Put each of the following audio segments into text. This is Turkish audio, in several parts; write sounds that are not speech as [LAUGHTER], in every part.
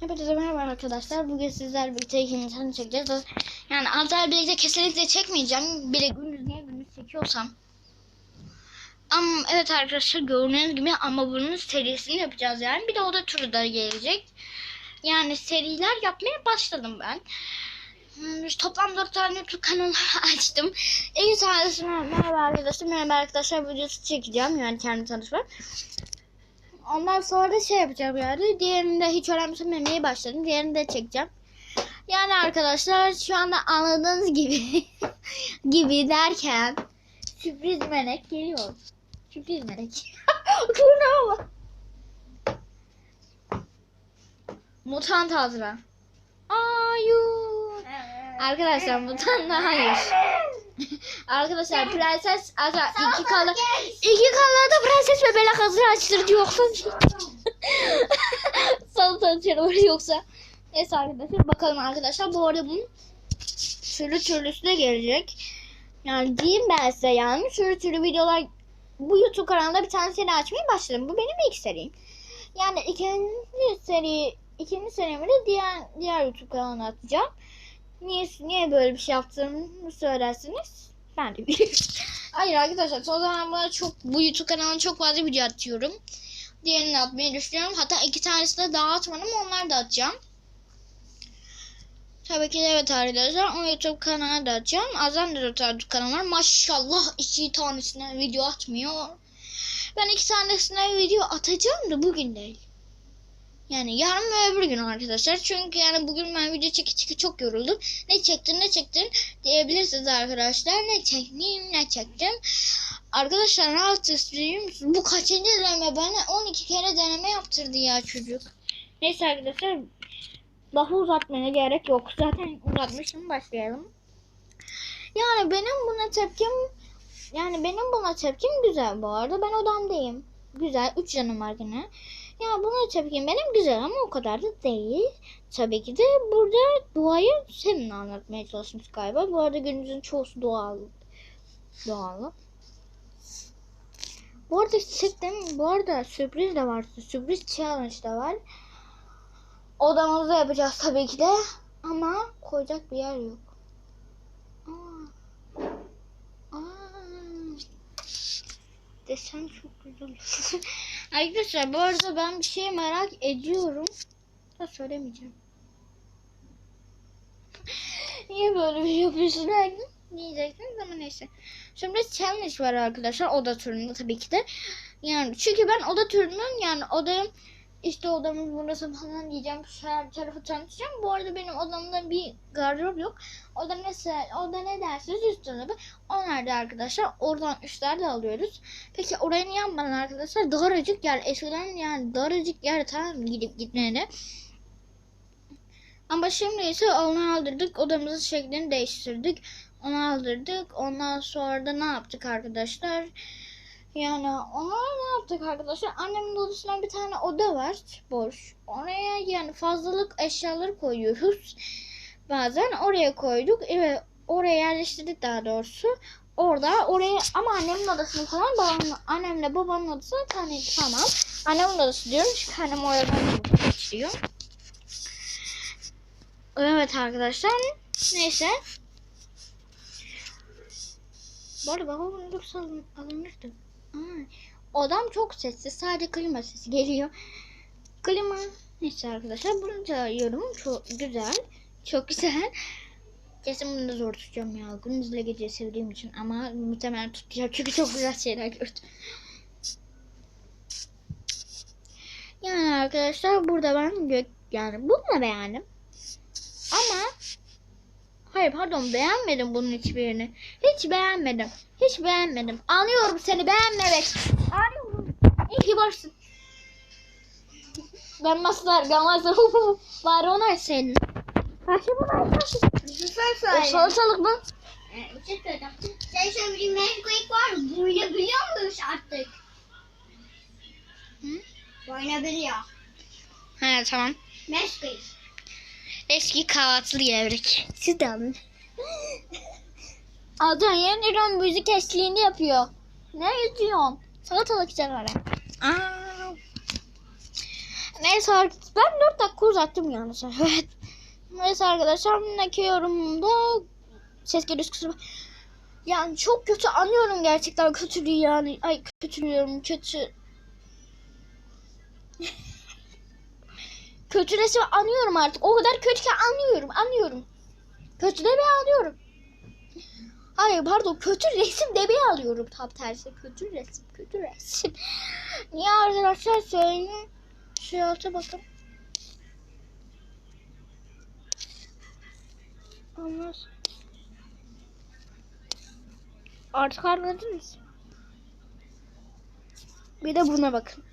Hepinize merhaba arkadaşlar. Bugün sizler birlikte ikinci tane çekeceğiz. Yani Azar birlikte kesinlikle çekmeyeceğim. Bile gündüz niye gündüz çekiyorsam. Ama evet arkadaşlar gördüğünüz gibi ama bunun serisini yapacağız yani. Bir de o da turu da gelecek. Yani seriler yapmaya başladım ben. Hmm, Toplam 4 tane YouTube kanalı [LAUGHS] açtım. İki tanesine merhaba arkadaşlar. Merhaba arkadaşlar videosu çekeceğim. Yani kendi tanışma. Ondan sonra da şey yapacağım yani. Diğerini de hiç önemsememeye başladım. Diğerini de çekeceğim. Yani arkadaşlar şu anda anladığınız gibi [LAUGHS] gibi derken sürpriz melek geliyor. Sürpriz melek. [LAUGHS] Kurna bak. Mutant Azra. Ayu. Arkadaşlar mutant hayır. Arkadaşlar prenses Azra iki kala iki kalada prenses ve Bela hazır açtırdı yoksa [LAUGHS] Salatan canavarı yoksa Neyse arkadaşlar bakalım arkadaşlar bu arada bunun türlü türlüsü de gelecek. Yani diyeyim ben size yani türlü türlü videolar bu YouTube kanalında bir tane seri açmaya başladım. Bu benim ilk serim. Yani ikinci seri ikinci serimi de diğer diğer YouTube kanalına atacağım. Niye, niye böyle bir şey yaptığımı söylersiniz. Ben de. Hayır arkadaşlar son zamanlarda çok bu YouTube kanalına çok fazla video atıyorum. Diğerini atmayı düşünüyorum. Hatta iki tanesini daha atmadım. Onları da atacağım. Tabii ki de evet arkadaşlar. O YouTube kanalına da atacağım. Azam da YouTube kanalı var. Maşallah iki tanesine video atmıyor. Ben iki tanesine video atacağım da bugün değil. Yani yarın ve öbür gün arkadaşlar. Çünkü yani bugün ben video çeki çeki çok yoruldum. Ne çektin ne çektin diyebilirsiniz arkadaşlar. Ne çektim ne çektim. Arkadaşlar rahat istiyorum. Bu kaçıncı deneme? Bana 12 kere deneme yaptırdı ya çocuk. Neyse arkadaşlar. Daha uzatmaya gerek yok. Zaten uzatmışım başlayalım. Yani benim buna tepkim yani benim buna tepkim güzel bu arada. Ben odamdayım. Güzel. 3 canım var yine. Ya buna tepkim benim güzel ama o kadar da değil. Tabii ki de burada doğayı senin anlatmaya çalışmış galiba. Bu arada günümüzün çoğusu doğal. Doğal. Bu arada çıktım. Bu arada sürpriz de var. Sürpriz challenge da var. Odamızda yapacağız tabii ki de. Ama koyacak bir yer yok. Aa. Aa. Desen çok güzel. [LAUGHS] Arkadaşlar bu arada ben bir şey merak ediyorum. Da söylemeyeceğim. [LAUGHS] Niye böyle bir şey yapıyorsun her gün? Diyeceksiniz ama neyse. Şimdi challenge var arkadaşlar oda turunda tabii ki de. Yani çünkü ben oda turunun yani odanın işte odamız burası falan diyeceğim. Her tarafı tanıtacağım. Bu arada benim odamda bir gardırop yok. Oda ne, oda ne dersiniz üst dolabı. Onlar da arkadaşlar oradan üstler de alıyoruz. Peki oraya niye yapmadın arkadaşlar? Daracık yer. Eskiden yani daracık yer tamam gidip gitmeyene. Ama şimdi ise onu aldırdık. Odamızın şeklini değiştirdik. Onu aldırdık. Ondan sonra da ne yaptık arkadaşlar? Yani ona ne yaptık arkadaşlar? Annemin odasında bir tane oda var boş. Oraya yani fazlalık eşyaları koyuyoruz. Bazen oraya koyduk. Evet oraya yerleştirdik daha doğrusu. Orada oraya ama annemin odasını falan babamın, annemle babamın odasını tane tamam. Annemin odası diyorum çünkü annem oradan geçiyor. Evet arkadaşlar. Neyse. Bu arada babamın odası alın, Aa, odam çok sessiz. Sadece klima sesi geliyor. Klima. Neyse arkadaşlar bunu da yorum çok güzel. Çok güzel. Kesin bunu da zor tutacağım ya. Gündüzle gece sevdiğim için ama muhtemelen tutacağım çünkü çok güzel şeyler gördüm. Yani arkadaşlar burada ben gök yani bunu da beğendim. Hayır pardon beğenmedim bunun hiçbirini. Hiç beğenmedim. Hiç beğenmedim. Anlıyorum seni beğenmemek. Anlıyorum. İyi ki varsın. Ganmazlar, ganmazlar. Var onlar senin. Karşı bunlar karşı. Sen O salatalık mı? Söyleyeceğim. Sen bir Nesquik var mı? Boyunabiliyor muyuz artık? Hı? Boyunabiliyor. He tamam. Nesquik. Eski kahvaltılı gevrek. Siz de alın. Adam yeniden müzik eşliğini yapıyor. Ne yazıyorsun? Salatalık canavarı. Aa. Neyse arkadaşlar ben 4 dakika uzattım yalnız. Evet. Neyse arkadaşlar bugünkü yorumumda ses geliyor kusura Yani çok kötü anlıyorum gerçekten kötülüğü yani. Ay kötülüyorum kötü. Kötü resmi anlıyorum artık. O kadar kötü ki anlıyorum anlıyorum. Kötü demeyi anlıyorum. Hayır pardon kötü resim demeyi alıyorum tam tersi. Kötü resim kötü resim. Niye arkadaşlar söyleyeyim. Şu alta bakın. Olmaz. Artık anladınız. Bir de buna bakın.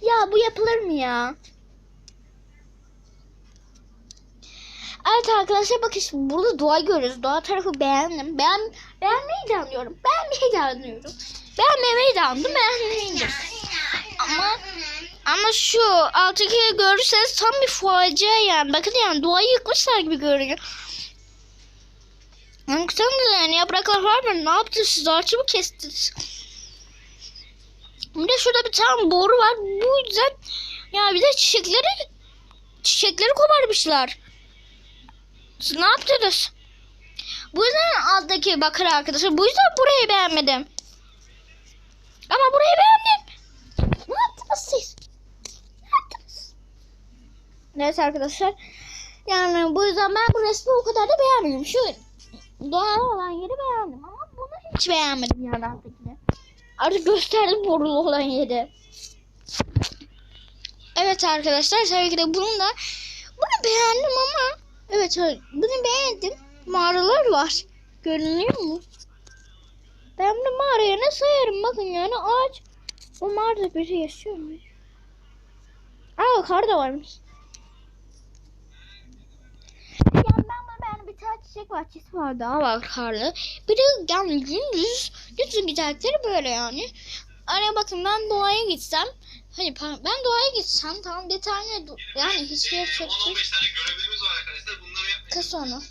Ya bu yapılır mı ya? Evet arkadaşlar bakın şimdi burada doğa görüyoruz. Doğa tarafı beğendim. Beğen, beğenmeyi de anlıyorum. Beğenmeyi de anlıyorum. Beğenmemeyi de anladım. Beğenmeyi. Ama ama şu alttaki görürseniz tam bir facia yani. Bakın yani doğayı yıkmışlar gibi görünüyor. De yani yapraklar var mı? Ne yaptınız siz? Ağaçı mı kestiniz? Bir de şurada bir tane boru var. Bu yüzden ya bir de çiçekleri çiçekleri koparmışlar. Ne yaptınız? Bu yüzden alttaki bakır arkadaşlar. Bu yüzden burayı beğenmedim. Ama burayı beğendim. Ne yaptınız siz? Ne yaptınız? Neyse arkadaşlar. Yani bu yüzden ben bu resmi o kadar da beğenmedim. Şu doğal olan yeri beğendim ama bunu hiç beğenmedim yani alttakini. Artık gösterdim borulu olan yeri. Evet arkadaşlar tabii ki da bunu beğendim ama evet bunu beğendim. Mağaralar var. Görünüyor mu? Ben bunu mağaraya ne sayarım bakın yani ağaç. O mağarada biri yaşıyor mu? Aa kar da varmış. Tane çiçek bahçesi var daha var karlı. Bir de yani gündüz, gündüz güzellikleri böyle yani. Araya bakın ben doğaya gitsem Hani ben doğaya gitsem tamam bir tane do- yani hiçbir yer çok 10-15 tane görevlerimiz var arkadaşlar. Bunları yapmayacağız. Kıs onu.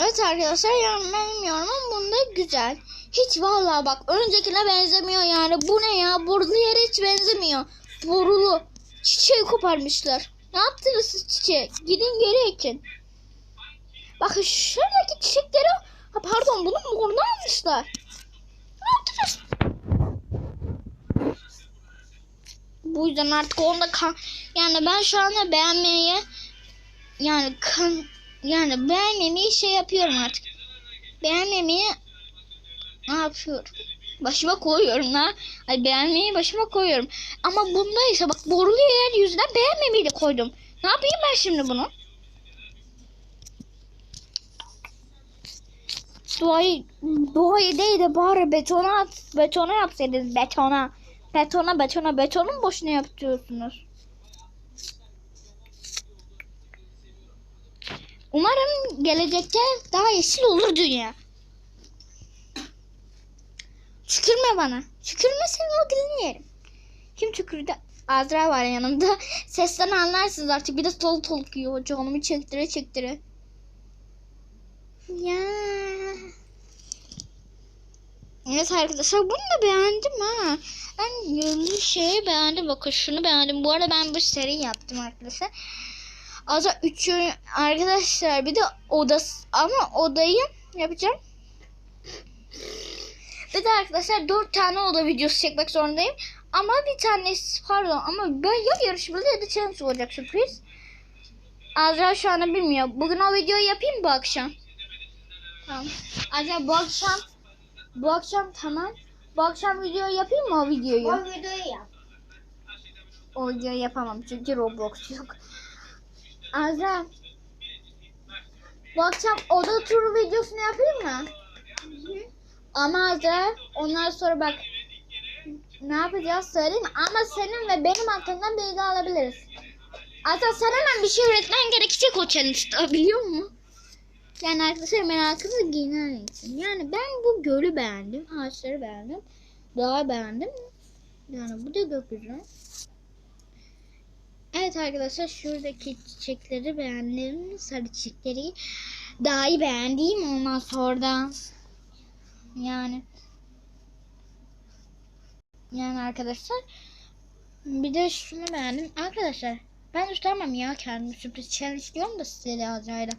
Evet arkadaşlar yani benim yorumum bunda güzel. Hiç vallahi bak öncekine benzemiyor yani. Bu ne ya? Borulu yere hiç benzemiyor. Borulu. Çiçeği koparmışlar. Ne yaptınız siz çiçeği? Gidin geri ekin. Bakın şuradaki çiçekleri ha pardon bunu moruna almışlar. Ne yaptınız? Bu yüzden artık onda kan yani ben şu anda beğenmeyi yani kan yani beğenmemeyi şey yapıyorum artık. Beğenmemeyi ne yapıyorum? Başıma koyuyorum ha. Ay beğenmeyi başıma koyuyorum. Ama bunda ise bak borulu yer yüzünden beğenmemeyi de koydum. Ne yapayım ben şimdi bunu? Doğayı, doğayı değil de bari betona, betona yapsaydınız betona. Betona betona betonu mu boşuna yapıyorsunuz? Umarım gelecekte daha yeşil olur dünya. Tükürme bana. Tükürmesen o dilini yerim. Kim tükürdü? Azra var yanımda. [LAUGHS] Sesten anlarsınız artık. Bir de sol soluk yiyor. Canımı çektire çektire. Ya. Evet arkadaşlar bunu da beğendim ha. Ben bu şeyi beğendim. Bakın şunu beğendim. Bu arada ben bu seri yaptım arkadaşlar. Azra üçü arkadaşlar bir de odası ama odayı yapacağım. Bir de arkadaşlar dört tane oda videosu çekmek zorundayım. Ama bir tanesi pardon ama ben ya yarışmalı ya da challenge olacak sürpriz. Azra şu anda bilmiyor. Bugün o videoyu yapayım bu akşam? Tamam. Azra bu akşam bu akşam tamam. Bu akşam video yapayım mı o videoyu? O videoyu yap. O videoyu yapamam çünkü Roblox yok. Azra. Bu akşam oda turu videosunu yapayım mı? Ama Azra ondan sonra bak ne yapacağız söyleyeyim? Ama senin ve benim hakkından bilgi alabiliriz. Azra sen hemen bir şey üretmen gerekecek o challenge'da biliyor musun? Yani arkadaşlar merakınızı giyinen için. Yani ben bu gölü beğendim. Ağaçları beğendim. Dağı beğendim. Yani bu da gökyüzü. Evet arkadaşlar şuradaki çiçekleri beğendim. Sarı çiçekleri daha iyi beğendiğim ondan sonra da yani Yani arkadaşlar bir de şunu beğendim. Arkadaşlar ben göstermem ya kendimi sürpriz challenge diyorum da size de Azra'yla.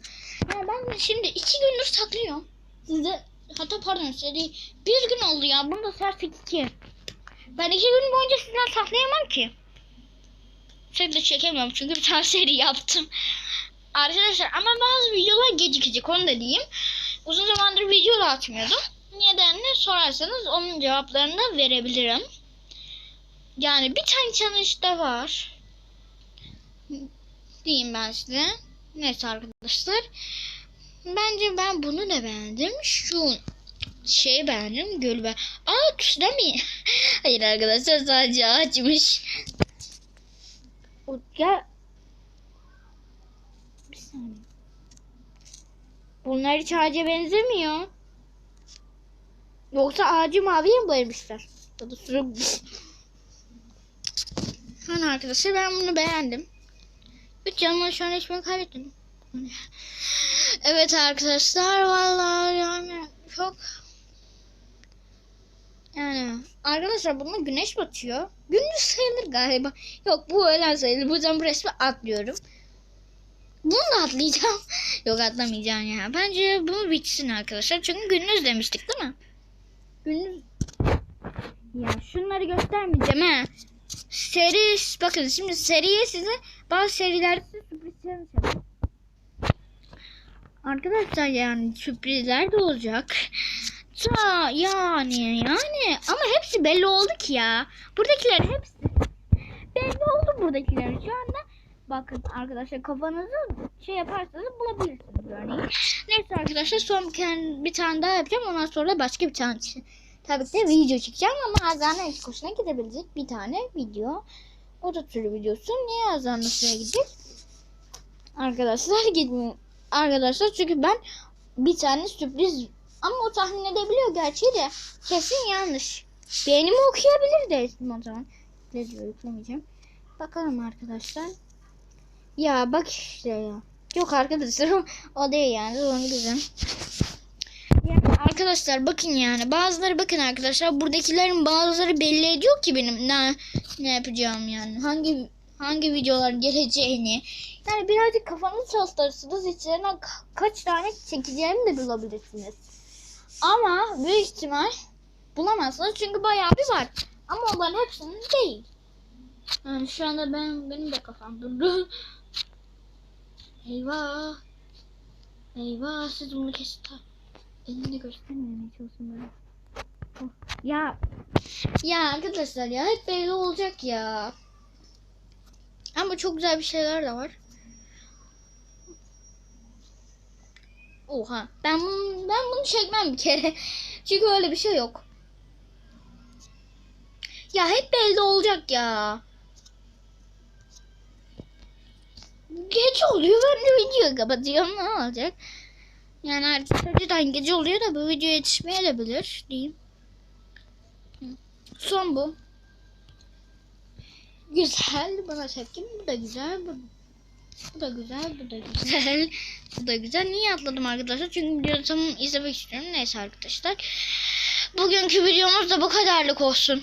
Yani ben şimdi iki gündür saklıyorum. Size hatta pardon size değil. Bir gün oldu ya. Bunda saat iki. Ben iki gün boyunca sizden saklayamam ki. Sürekli çekemiyorum çünkü bir tane seri yaptım. Arkadaşlar ama bazı videolar gecikecek onu da diyeyim. Uzun zamandır video da atmıyordum. Nedenini sorarsanız onun cevaplarını da verebilirim. Yani bir tane challenge var. Diyeyim ben size. Neyse arkadaşlar. Bence ben bunu da beğendim. Şu şeyi beğendim. Gölü ben. Aa tuşla mı? [LAUGHS] Hayır arkadaşlar sadece ağaçmış. O ya bir saniye. Bunlar hiç ağaca benzemiyor. Yoksa ağacı maviye mi boyamışlar? Ya da arkadaşlar ben bunu beğendim. Üç canımla şu an hiçbirini kaybettim. Evet arkadaşlar vallahi yani çok yani arkadaşlar bunda güneş batıyor. Gündüz sayılır galiba. Yok bu öğlen sayılır. Bu yüzden bu resmi atlıyorum. Bunu da atlayacağım. [LAUGHS] Yok atlamayacağım ya. Bence bu bitsin arkadaşlar. Çünkü gündüz demiştik değil mi? Gündüz. Ya şunları göstermeyeceğim ha. Seri bakın şimdi seriye size bazı serilerde sürpriz challenge yapacağım. Arkadaşlar yani sürprizler de olacak. Ta yani yani ama hepsi belli oldu ki ya. Buradakiler hepsi belli oldu buradakiler. Şu anda bakın arkadaşlar kafanızı şey yaparsanız bulabilirsiniz örneğin. Neyse arkadaşlar son bir, tane- daha yapacağım. Ondan sonra başka bir tane tabii ki de video çekeceğim ama Azra'nın ilk hoşuna gidebilecek bir tane video. O da türlü videosu. Niye hoşuna gidecek? Arkadaşlar [LAUGHS] gitmiyor. Arkadaşlar çünkü ben bir tane sürpriz ama o tahmin edebiliyor gerçi de kesin yanlış. Beynimi okuyabilir dersin o zaman. Lezzet yüklemeyeceğim. Bakalım arkadaşlar. Ya bak işte ya. Yok arkadaşlar o- değil yani. Onu güzel. Yani arkadaşlar bakın yani. Bazıları bakın arkadaşlar buradakilerin bazıları belli ediyor ki benim ne ne yapacağım yani. Hangi hangi videolar geleceğini. Yani birazcık kafanızı çalıştırırsınız içlerine ka- kaç tane çekeceğimi de bulabilirsiniz. Ama büyük ihtimal bulamazsınız çünkü bayağı bir var. Ama onların hepsinin değil. Yani şu anda ben benim de kafam durdu [LAUGHS] eyvah eyvah siz bunu kesin Elini göstermemeye çalışın böyle. Oh. Ya ya arkadaşlar ya hep böyle olacak ya. Ama çok güzel bir şeyler de var. Oha ben bunu, ben bunu çekmem bir kere. [LAUGHS] Çünkü öyle bir şey yok. Ya hep belli olacak ya. Gece oluyor ben de video kapatıyorum ne olacak? Yani artık önceden gece oluyor da bu video yetişmeyebilir diyeyim. Son bu. Güzel. Bana tepkim. Bu da güzel. Bu, bu da güzel. Bu da güzel. bu da güzel. Niye atladım arkadaşlar? Çünkü videomu izlemek istiyorum. Neyse arkadaşlar. Bugünkü videomuz da bu kadarlık olsun.